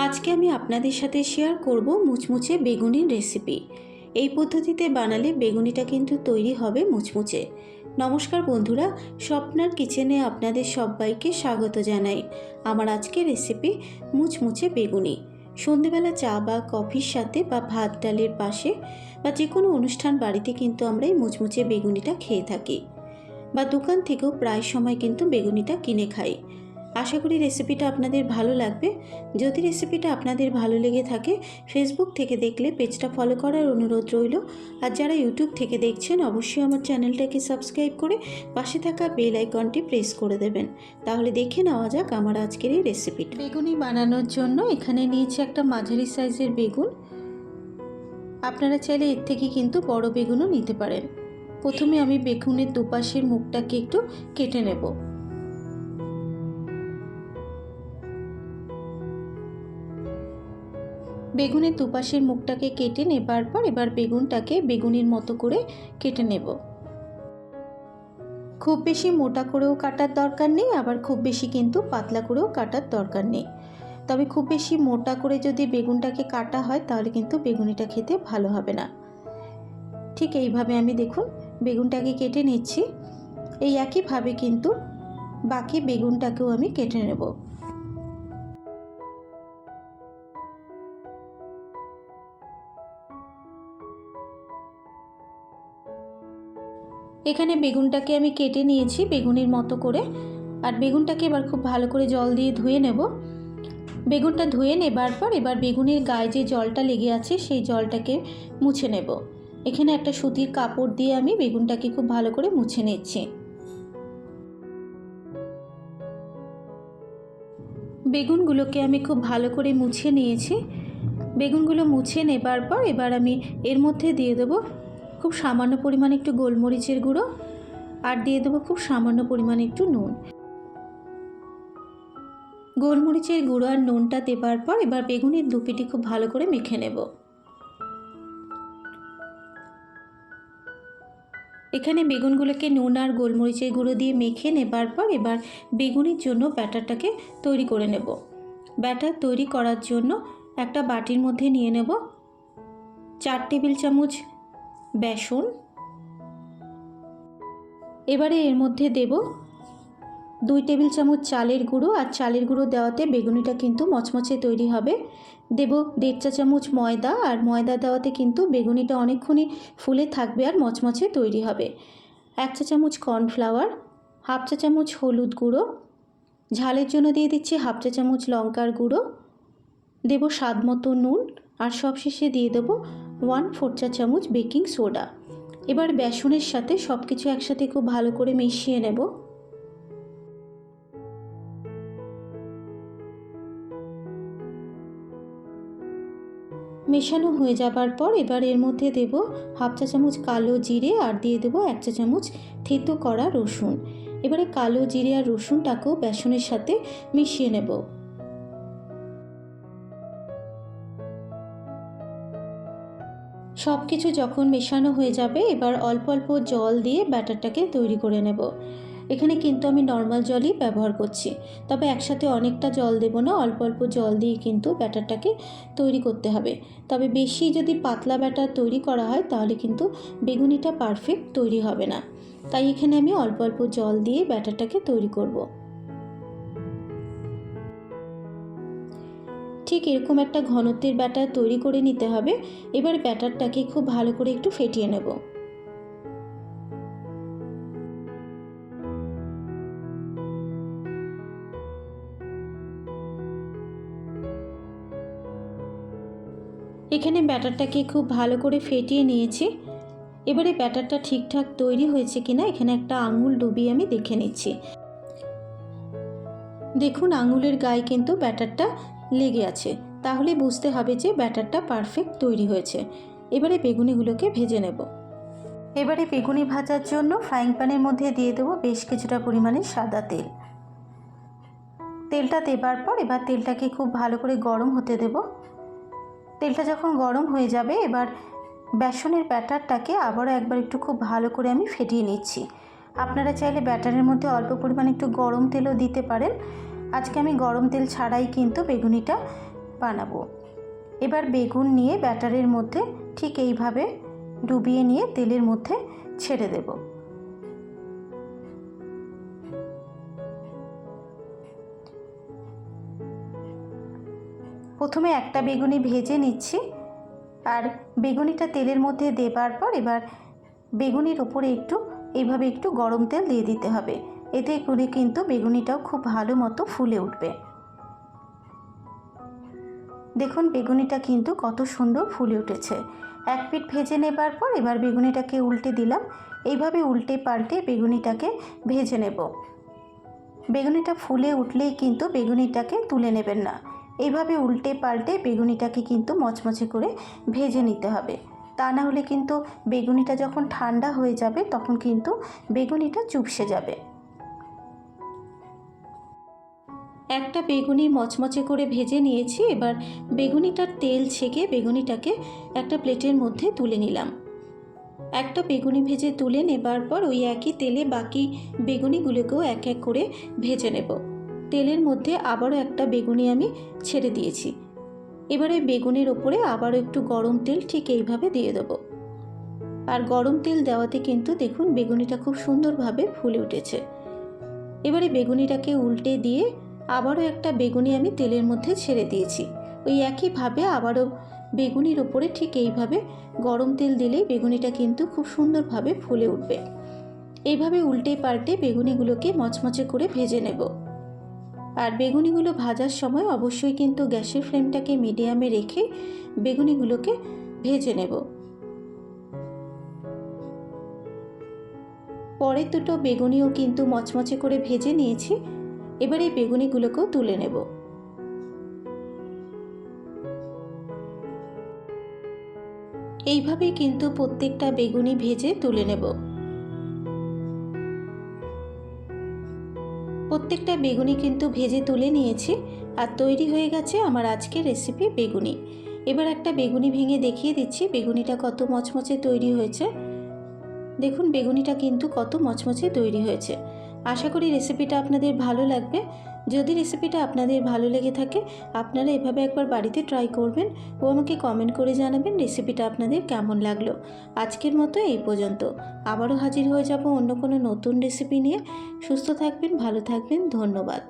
আজকে আমি আপনাদের সাথে শেয়ার করব মুচমুচে বেগুনির রেসিপি এই পদ্ধতিতে বানালে বেগুনিটা কিন্তু তৈরি হবে মুচমুচে। নমস্কার বন্ধুরা, স্বপ্নার কিচেনে আপনাদের সবাইকে স্বাগত জানাই। আমার আজকের রেসিপি মুচমুচে বেগুনি। সন্ধেবেলা চা বা কফির সাথে বা ভাত ডালের পাশে বা যে কোনো অনুষ্ঠান বাড়িতে কিন্তু আমরা এই মুচমুচে বেগুনিটা খেয়ে থাকি। বা দোকান থেকেও প্রায় সময় কিন্তু বেগুনিটা কিনে খাই। আশা করি রেসিপিটা আপনাদের ভালো লাগবে। যদি রেসিপিটা আপনাদের ভালো লেগে থাকে ফেসবুক থেকে দেখলে পেজটা ফলো করার অনুরোধ রইল। আর যারা ইউটিউব থেকে দেখছেন, অবশ্যই আমার চ্যানেলটাকে সাবস্ক্রাইব করে পাশে থাকা বেল আইকনটি প্রেস করে দেবেন। তাহলে দেখে নেওয়া যাক আমার আজকের এই রেসিপিটা বেগুনি বানানোর জন্য এখানে নিয়েছি একটা মাঝারি সাইজের বেগুন। আপনারা চাইলে এর থেকে কিন্তু বড় বেগুনও নিতে পারেন। প্রথমে আমি বেগুনের দুপাশের মুখটাকে একটু কেটে নেব। বেগুনের দুপাশের মুখটাকে কেটে নেবার পর এবার বেগুনটাকে বেগুনির মতো করে কেটে নেব। খুব বেশি মোটা করেও কাটার দরকার নেই, আবার খুব বেশি কিন্তু পাতলা করেও কাটার দরকার নেই। তবে খুব বেশি মোটা করে যদি বেগুনটাকে কাটা হয়, তাহলে কিন্তু বেগুনিটা খেতে ভালো হবে না। ঠিক এইভাবে আমি দেখুন, বেগুনটাকে কেটে নিচ্ছি। এই একইভাবে কিন্তু বাকি বেগুনটাকেও আমি কেটে নেব। এখানে বেগুনটাকে আমি কেটে নিয়েছি বেগুনের মতো করে। আর বেগুনটাকে এবার খুব ভালো করে জল দিয়ে ধুয়ে নেব। বেগুনটা ধুয়ে নেবার পর এবার বেগুনের গায়ে যে জলটা লেগে আছে সেই জলটাকে মুছে নেব। এখানে একটা সুতির কাপড় দিয়ে আমি বেগুনটাকে খুব ভালো করে মুছে নিচ্ছি। বেগুনগুলোকে আমি খুব ভালো করে মুছে নিয়েছি। বেগুনগুলো মুছে নেবার পর এবার আমি এর মধ্যে দিয়ে দেবো খুব সামান্য পরিমাণে একটু গোলমরিচের গুঁড়ো আর দিয়ে দেবো খুব সামান্য পরিমাণে একটু নুন। গোলমরিচের গুঁড়ো আর নুনটা দেবার পর এবার বেগুনের দুপিটি খুব ভালো করে মেখে নেব। এখানে বেগুনগুলোকে নুন আর গোলমরিচের গুঁড়ো দিয়ে মেখে নেবার পর এবার বেগুনের জন্য ব্যাটারটাকে তৈরি করে নেব। ব্যাটার তৈরি করার জন্য একটা বাটির মধ্যে নিয়ে নেব। চার টেবিল চামচ বেসন। এবারে এর মধ্যে দেব দুই টেবিল চামচ চালের গুঁড়ো আর চালের গুঁড়ো দেওয়াতে বেগুনিটা কিন্তু মচমচে তৈরি হবে। দেব দেড় চা চামচ ময়দা আর ময়দা দেওয়াতে কিন্তু বেগুনিটা অনেকক্ষণই ফুলে থাকবে আর মচমচে তৈরি হবে। এক চা চামচ কর্নফ্লাওয়ার, হাফ চা চামচ হলুদ গুঁড়ো, ঝালের জন্য দিয়ে দিচ্ছি হাফ চা চামচ লঙ্কার গুঁড়ো। দেব স্বাদ মতো নুন আর সবশেষে দিয়ে দেবো ওয়ান ফোর চা চামচ বেকিং সোডা। এবার বেসনের সাথে সব কিছু একসাথে খুব ভালো করে মিশিয়ে নেব। মেশানো হয়ে যাবার পর এবার এর মধ্যে দেব হাফ চা চামচ কালো জিরে আর দিয়ে দেবো এক চা চামচ থেতো করা রসুন। এবারে কালো জিরে আর রসুনটাকেও বেসনের সাথে মিশিয়ে নেব। সব কিছু যখন মেশানো হয়ে যাবে, এবার অল্প অল্প জল দিয়ে ব্যাটারটাকে তৈরি করে নেব। এখানে কিন্তু আমি নর্মাল জলই ব্যবহার করছি, তবে একসাথে অনেকটা জল দেব না, অল্প অল্প জল দিয়ে কিন্তু ব্যাটারটাকে তৈরি করতে হবে। তবে বেশি যদি পাতলা ব্যাটার তৈরি করা হয়, তাহলে কিন্তু বেগুনিটা পারফেক্ট তৈরি হবে না। তাই এখানে আমি অল্প অল্প জল দিয়ে ব্যাটারটাকে তৈরি করব। ঠিক এরকম একটা ঘনত্বের ব্যাটার তৈরি করে নিতে হবে। এবার ব্যাটারটাকে খুব ভালো করে একটু ফেটিয়ে নেব। এখানে ব্যাটারটাকে খুব ভালো করে ফেটিয়ে নিয়েছি। এবারে ব্যাটারটা ঠিকঠাক তৈরি হয়েছে কিনা এখানে একটা আঙুল ডুবিয়ে আমি দেখে নিচ্ছি। দেখুন, আঙুলের গায়ে কিন্তু ব্যাটারটা লেগে আছে। তাহলে বুঝতে হবে যে ব্যাটারটা পারফেক্ট তৈরি হয়েছে। এবারে বেগুনিগুলোকে ভেজে নেব। এবারে বেগুনি ভাজার জন্য ফ্রাইং প্যানের মধ্যে দিয়ে দেবো বেশ কিছুটা পরিমাণে সাদা তেল। তেলটা দেবার পর এবার তেলটাকে খুব ভালো করে গরম হতে দেব। তেলটা যখন গরম হয়ে যাবে, এবার বেসনের ব্যাটারটাকে আবারও একবার একটু খুব ভালো করে আমি ফেটিয়ে নিচ্ছি। আপনারা চাইলে ব্যাটারের মধ্যে অল্প পরিমাণে একটু গরম তেলও দিতে পারেন। আজকে আমি গরম তেল ছাড়াই কিন্তু বেগুনিটা বানাবো। এবার বেগুন নিয়ে ব্যাটারের মধ্যে ঠিক এইভাবে ডুবিয়ে নিয়ে তেলের মধ্যে ছেড়ে দেব। প্রথমে একটা বেগুনি ভেজে নিচ্ছি আর বেগুনিটা তেলের মধ্যে দেবার পর এবার বেগুনির ওপরে একটু, এইভাবে একটু গরম তেল দিয়ে দিতে হবে। এতে করে কিন্তু বেগুনিটাও খুব ভালো মতো ফুলে উঠবে। দেখুন বেগুনিটা কিন্তু কত সুন্দর ফুলে উঠেছে। এক পিঠ ভেজে নেবার পর এবার বেগুনিটাকে উল্টে দিলাম। এইভাবে উল্টে পাল্টে বেগুনিটাকে ভেজে নেব। বেগুনিটা ফুলে উঠলেই কিন্তু বেগুনিটাকে তুলে নেবেন না। এইভাবে উল্টে পাল্টে বেগুনিটাকে কিন্তু মচমচে করে ভেজে নিতে হবে। তা না হলে কিন্তু বেগুনিটা যখন ঠান্ডা হয়ে যাবে তখন কিন্তু বেগুনিটা চুপসে যাবে। একটা বেগুনি মচমচে করে ভেজে নিয়েছি, এবার বেগুনিটার তেল ছেঁকে বেগুনিটাকে একটা প্লেটের মধ্যে তুলে নিলাম। একটা বেগুনি ভেজে তুলে নেবার পর ওই একই তেলে বাকি বেগুনিগুলোকেও এক এক করে ভেজে নেব। তেলের মধ্যে আবারও একটা বেগুনি আমি ছেড়ে দিয়েছি। এবারে বেগুনের ওপরে আবারও একটু গরম তেল ঠিক এইভাবে দিয়ে দেবো। আর গরম তেল দেওয়াতে কিন্তু দেখুন বেগুনিটা খুব সুন্দরভাবে ফুলে উঠেছে। এবারে বেগুনিটাকে উল্টে দিয়ে আবারও একটা বেগুনি আমি তেলের মধ্যে ছেড়ে দিয়েছি। ওই একইভাবে আবারও বেগুনির ওপরে ঠিক এইভাবে গরম তেল দিলেই বেগুনিটা কিন্তু খুব সুন্দরভাবে ফুলে উঠবে। এইভাবে উল্টে পাল্টে বেগুনিগুলোকে মচমচে করে ভেজে নেব। আর বেগুনিগুলো ভাজার সময় অবশ্যই কিন্তু গ্যাসের ফ্লেমটাকে মিডিয়ামে রেখে বেগুনিগুলোকে ভেজে নেব। পরের দুটো বেগুনিও কিন্তু মচমচে করে ভেজে নিয়েছি। এবার এই বেগুনিগুলোকেও তুলে নেব। এইভাবে কিন্তু প্রত্যেকটা বেগুনি ভেজে তুলে নেব। প্রত্যেকটা বেগুনি কিন্তু ভেজে তুলে নিয়েছি আর তৈরি হয়ে গেছে আমার আজকের রেসিপি বেগুনি। এবার একটা বেগুনি ভেঙে দেখিয়ে দিচ্ছি, বেগুনিটা কত মচমচে তৈরি হয়েছে। দেখুন, বেগুনিটা কিন্তু কত মচমচে তৈরি হয়েছে। আশা করি রেসিপিটা আপনাদের ভালো লাগবে। যদি রেসিপিটা আপনাদের ভালো লেগে থাকে, আপনারা এভাবে একবার বাড়িতে ট্রাই করবেন ও আমাকে কমেন্ট করে জানাবেন রেসিপিটা আপনাদের কেমন লাগল। আজকের মতো এই পর্যন্ত। আবারও হাজির হয়ে যাব অন্য কোনো নতুন রেসিপি নিয়ে। সুস্থ থাকবেন, ভালো থাকবেন, ধন্যবাদ।